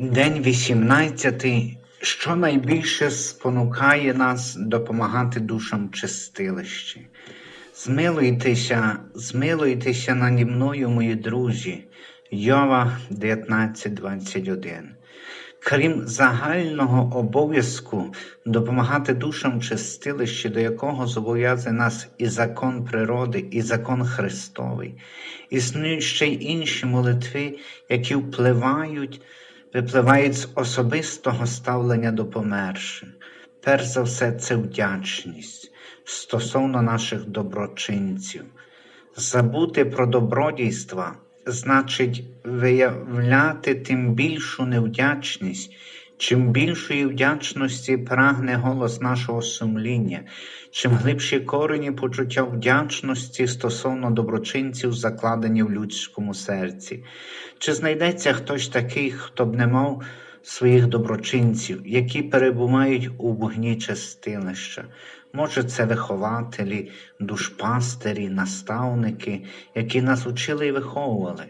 День 18, що найбільше спонукає нас допомагати душам чистилищі. Змилуйтеся, змилуйтеся наді мною, мої друзі. Йова 19.21. Крім загального обов'язку допомагати душам чистилищі, до якого зобов'язує нас і закон природи, і закон Христовий, існують ще й інші молитви, які впливають випливають з особистого ставлення до померших. Перш за все, це вдячність стосовно наших доброчинців. Забути про добродійства значить виявляти тим більшу невдячність. Чим більшої вдячності прагне голос нашого сумління, чим глибші корені почуття вдячності стосовно доброчинців, закладені в людському серці. Чи знайдеться хтось такий, хто б не мав своїх доброчинців, які перебувають у вогні чистилища? Може, це вихователі, душпастері, наставники, які нас учили і виховували,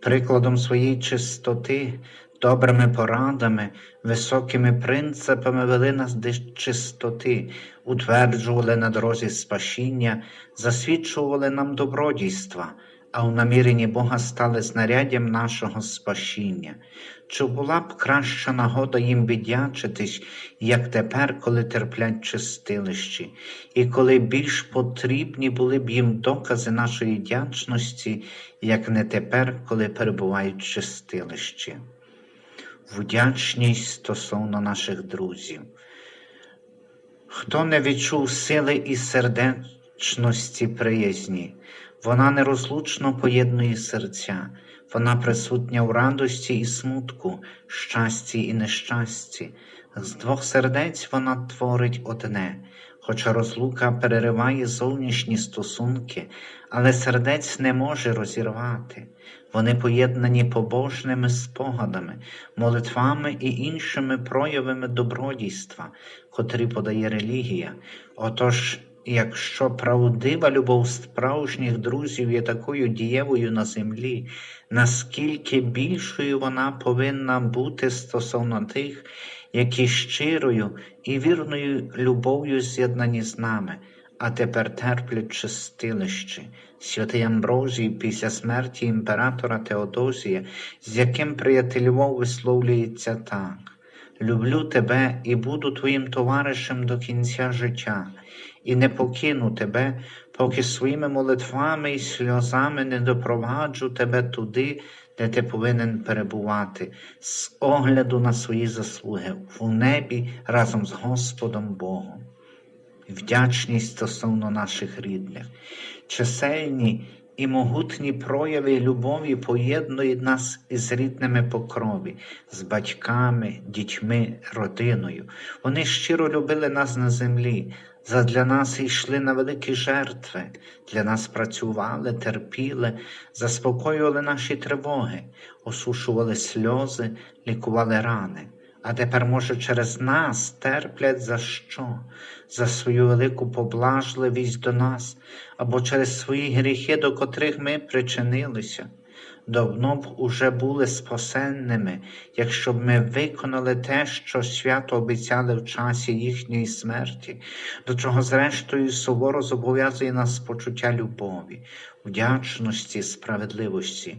прикладом своєї чистоти добрими порадами, високими принципами вели нас до чистоти, утверджували на дорозі спасіння, засвідчували нам добродійства, а у наміренні Бога стали знаряддям нашого спасіння. Чи була б краща нагода їм віддячитись, як тепер, коли терплять чистилищі, і коли більш потрібні були б їм докази нашої вдячності, як не тепер, коли перебувають в чистилищі? Вдячність стосовно наших друзів. Хто не відчув сили і сердечності приязні, вона нерозлучно поєднує серця, вона присутня в радості і смутку, щасті і нещасті. З двох сердець вона творить одне, хоча розлука перериває зовнішні стосунки, але сердець не може розірвати. Вони поєднані побожними спогадами, молитвами і іншими проявами добродійства, котрі подає релігія. Отож, якщо правдива любов справжніх друзів є такою дієвою на землі, наскільки більшою вона повинна бути стосовно тих, які щирою і вірною любов'ю з'єднані з нами а тепер терплять чистилище. Святий Амброзій після смерті імператора Теодозія, з яким приятелював висловлюється так. Люблю тебе і буду твоїм товаришем до кінця життя, і не покину тебе, поки своїми молитвами і сльозами не допроваджу тебе туди, де ти повинен перебувати, з огляду на свої заслуги в небі разом з Господом Богом вдячність стосовно наших рідних, чисельні і могутні прояви любові поєднують нас із рідними по крові, з батьками, дітьми, родиною. Вони щиро любили нас на землі. Задля нас йшли на великі жертви, для нас працювали, терпіли, заспокоювали наші тривоги, осушували сльози, лікували рани а тепер, може, через нас терплять за що? За свою велику поблажливість до нас, або через свої гріхи, до котрих ми причинилися. Давно б уже були спасенними, якщо б ми виконали те, що свято обіцяли в часі їхньої смерті, до чого, зрештою, суворо зобов'язує нас почуття любові, вдячності, справедливості,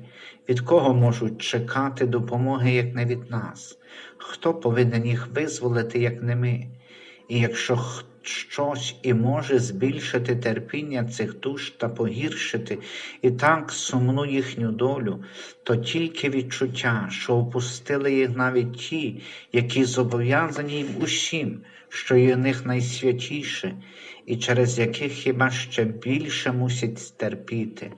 від кого можуть чекати допомоги, як не від нас. Хто повинен їх визволити, як не ми? І якщо щось і може збільшити терпіння цих душ та погіршити і так сумну їхню долю, то тільки відчуття, що опустили їх навіть ті, які зобов'язані їм усім, що є них найсвятіше, і через яких хіба ще більше мусять терпіти.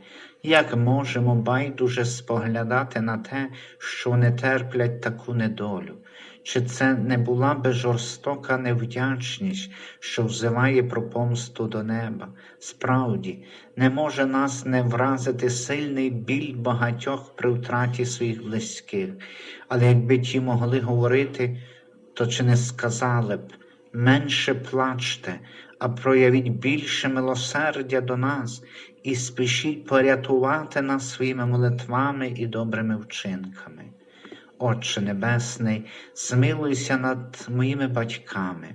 Як можемо байдуже споглядати на те, що вони терплять таку недолю? Чи це не була би жорстока невдячність, що взиває про помсту до неба? Справді, не може нас не вразити сильний біль багатьох при втраті своїх близьких, але якби ті могли говорити, то чи не сказали б менше плачте, а проявіть більше милосердя до нас і спішіть порятувати нас своїми молитвами і добрими вчинками. Отче Небесний, змилуйся над моїми батьками,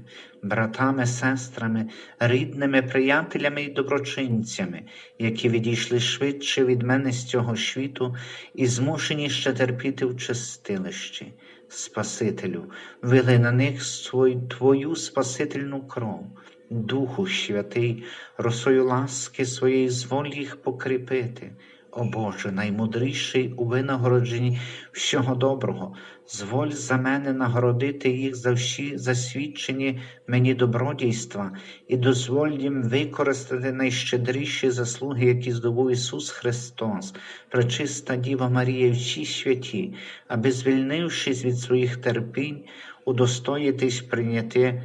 братами, сестрами, рідними, приятелями і доброчинцями, які відійшли швидше від мене з цього світу і змушені ще терпіти в чистилищі. Спасителю, вили на них свою, Твою спасительну кров, Духу Святий, росою ласки своєї зволі їх покріпити. О Боже, наймудріший у винагородженні всього доброго, зволь за мене нагородити їх за всі засвідчені мені добродійства і дозволь їм використати найщедріші заслуги, які здобув Ісус Христос, пречиста Діва Марія всі святі, аби, звільнившись від своїх терпінь, удостоїтись прийняти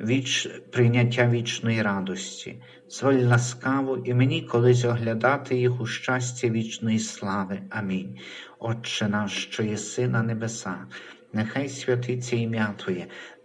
віч... прийняття вічної радості. Зволь ласкаво і мені колись оглядати їх у щастя вічної слави. Амінь. Отче наш, що єси на небесах, нехай святиться ім'я Твоє,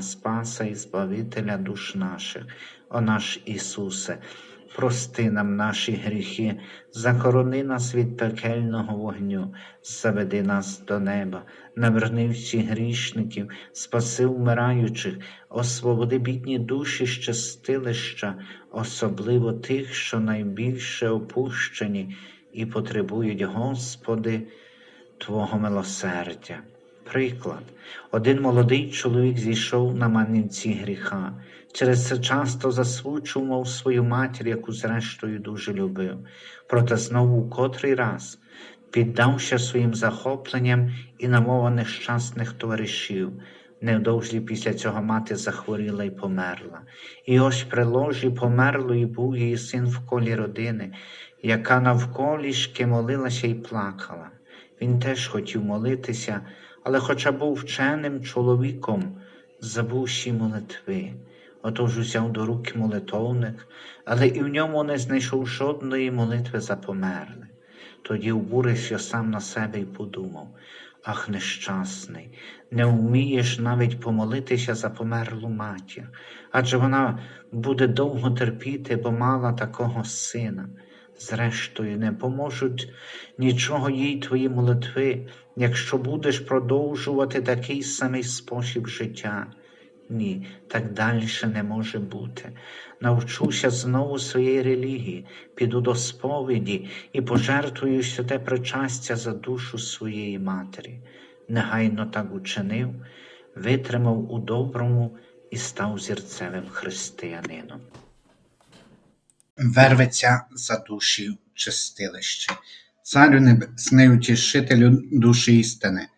Спаса і Збавителя душ наших, о наш Ісусе. Прости нам наші гріхи, захорони нас від пекельного вогню, заведи нас до неба, наверни всіх грішників, спаси вмираючих, освободи бідні душі з чистилища, особливо тих, що найбільше опущені і потребують, Господи, Твого милосердя. Приклад, один молодий чоловік зійшов на манівці гріха. Через це часто засвучував свою матір, яку зрештою дуже любив. Проте знову в котрий раз піддався своїм захопленням і намова нещасних товаришів. Невдовзі після цього мати захворіла і померла. І ось при ложі померлої був її син в колі родини, яка навколішки молилася і плакала. Він теж хотів молитися, але, хоча був вченим чоловіком, забув всі молитви. Отож узяв до руки молитовник, але і в ньому не знайшов жодної молитви за померлих. Тоді обурився сам на себе і подумав Ах, нещасний, не вмієш навіть помолитися за померлу матір, адже вона буде довго терпіти, бо мала такого сина. Зрештою, не поможуть нічого їй твої молитви, якщо будеш продовжувати такий самий спосіб життя. Ні, так далі не може бути. Навчуся знову своєї релігії, піду до сповіді і пожертвую святе причастя за душу своєї матері. Негайно так учинив, витримав у доброму і став зірцевим християнином. Верветься за душі в чистилище. Царю небесний утішителю душі істини,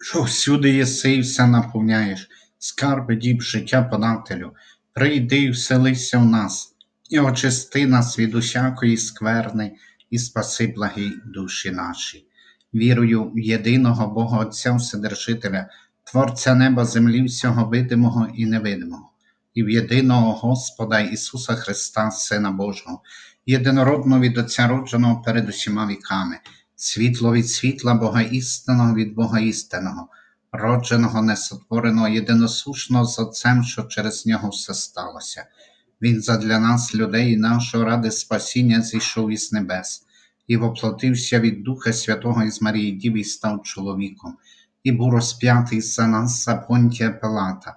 що всюди єси і все наповняєш, скарби діб життя подателю, прийди і вселися в нас, і очисти нас від усякої скверни, і спаси благі душі наші. Вірую в єдиного Бога Отця Вседержителя, Творця неба, землі, всього видимого і невидимого, і в єдиного Господа Ісуса Христа, Сина Божого, єдинородного від Отця родженого перед усіма віками, світло від світла Бога істинного від Бога істинного, родженого, несотвореного, єдиносушного з Отцем, що через нього все сталося. Він задля нас, людей, нашого ради спасіння зійшов із небес, і воплотився від Духа Святого із Марії Діви і став чоловіком, і був розп'ятий за нас за Понтія Пилата,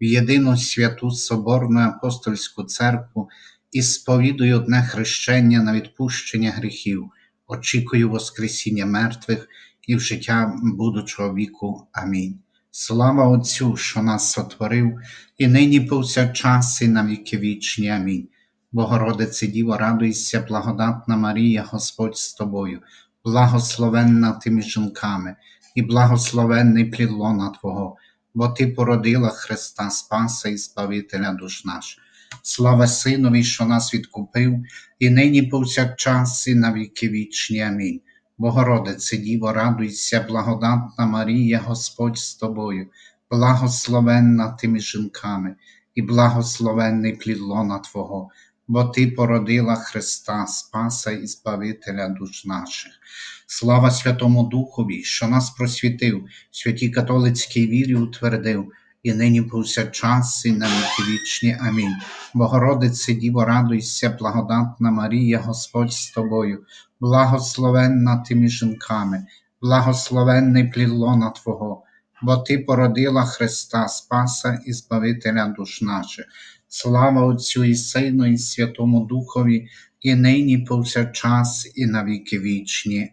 в єдину святу Соборну апостольську церкву і сповідую одне хрещення на відпущення гріхів, очікую Воскресіння мертвих і в життя будучого віку. Амінь. Слава Отцю, що нас сотворив, і нині повсякчас, і на віки вічні. Амінь. Богородице Діво, радуйся, благодатна Марія, Господь з тобою, благословенна ти між жінками, і благословенний плід лона Твого, бо Ти породила Христа Спаса і Збавителя душ наш. Слава Синові, що нас відкупив, і нині повсякчас, і на віки вічні. Амінь. Богородице Діво, радуйся, благодатна Марія, Господь з тобою, благословенна ти між жінками, і благословенний плід лона Твого, бо Ти породила Христа, Спаса і Збавителя душ наших. Слава Святому Духові, що нас просвітив, святій католицькій вірі утвердив, і нині повсякчас, і на віки вічні. Амінь. Богородице Діво, радуйся, благодатна Марія, Господь з тобою, благословенна ти між жінками, благословенний плід лона Твого, бо Ти породила Христа, Спаса і Збавителя душ наших. Слава Отцю і Сину, і Святому Духові, і нині повсякчас, і на віки вічні.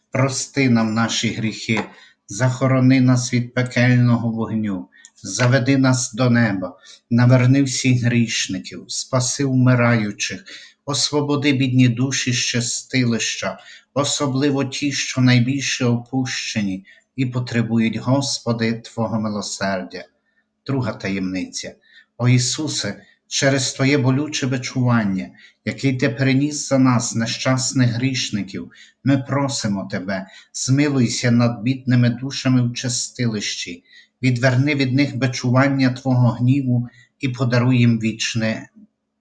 прости нам наші гріхи, захорони нас від пекельного вогню, заведи нас до неба, наверни всіх грішників, спаси вмираючих, освободи бідні душі з чистилища, особливо ті, що найбільше опущені і потребують, Господи, Твого милосердя. Друга таємниця. О Ісусе, через Твоє болюче бичування, який Ти переніс за нас, нещасних грішників, ми просимо Тебе, змилуйся над бідними душами в чистилищі, відверни від них бичування Твого гніву і подаруй їм вічне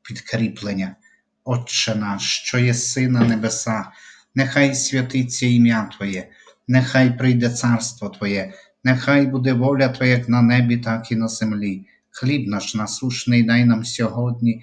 підкріплення. Отче наш, що єси на небесах, нехай святиться ім'я Твоє, нехай прийде царство Твоє, нехай буде воля Твоя як на небі, так і на землі. Хліб наш насушний дай нам сьогодні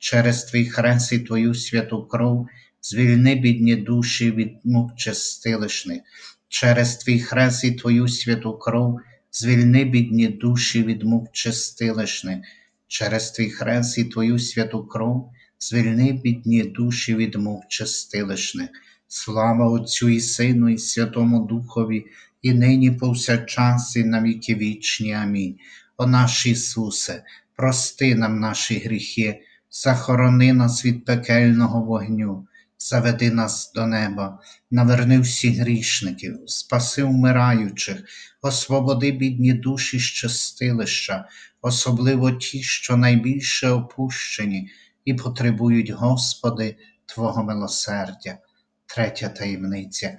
через твій хрест і твою святу кров звільни бідні душі від мук чистилищних, через твій хрест і твою святу кров, звільни бідні душі від мук чистилищних, через твій хрест і твою святу кров, звільни бідні душі від мук чистилищних. Слава Отцю і Сину, і Святому Духові, і нині повсякчас, і на віки вічні. Амінь. О наш Ісусе, прости нам наші гріхи, захорони нас від пекельного вогню, заведи нас до неба, наверни всіх грішників, спаси вмираючих, освободи бідні душі з чистилища, особливо ті, що найбільше опущені і потребують, Господи, Твого милосердя. Третя таємниця.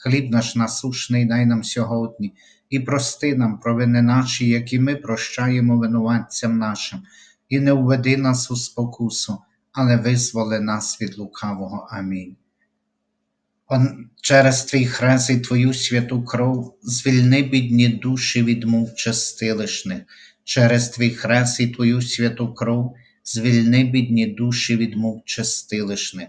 Хліб наш насушний дай нам сьогодні, і прости нам провини наші, які ми прощаємо винуватцям нашим, і не введи нас у спокусу, але визволи нас від лукавого. Амінь. Он, через твій хрест і твою святу кров звільни бідні душі від мук чистилищних, через твій хрест і твою святу кров звільни бідні душі від мук чистилищних,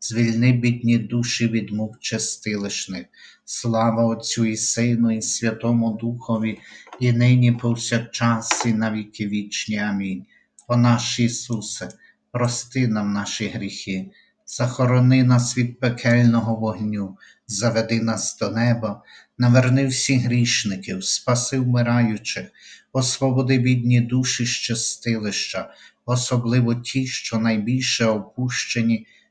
звільни бідні душі від мук чистилищних. Слава Отцю і Сину, і Святому Духові, і нині повсякчас, і на віки вічні. Амінь. О наш Ісусе, прости нам наші гріхи, захорони нас від пекельного вогню, заведи нас до неба, наверни всіх грішників, спаси вмираючих, освободи бідні душі з чистилища, особливо ті, що найбільше опущені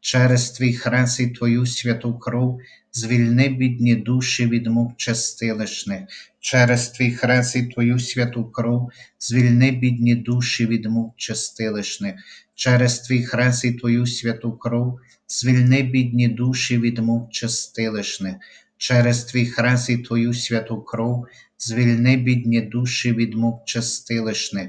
через твій хрест і твою святу кров звільни бідні душі від мук чистилищних, через твій хрест і твою святу кров звільни бідні душі від мук чистилищних, через твій хрест і твою святу кров звільни бідні душі від мук чистилищних, через твій хрест і твою святу кров звільни бідні душі від мук чистилищних,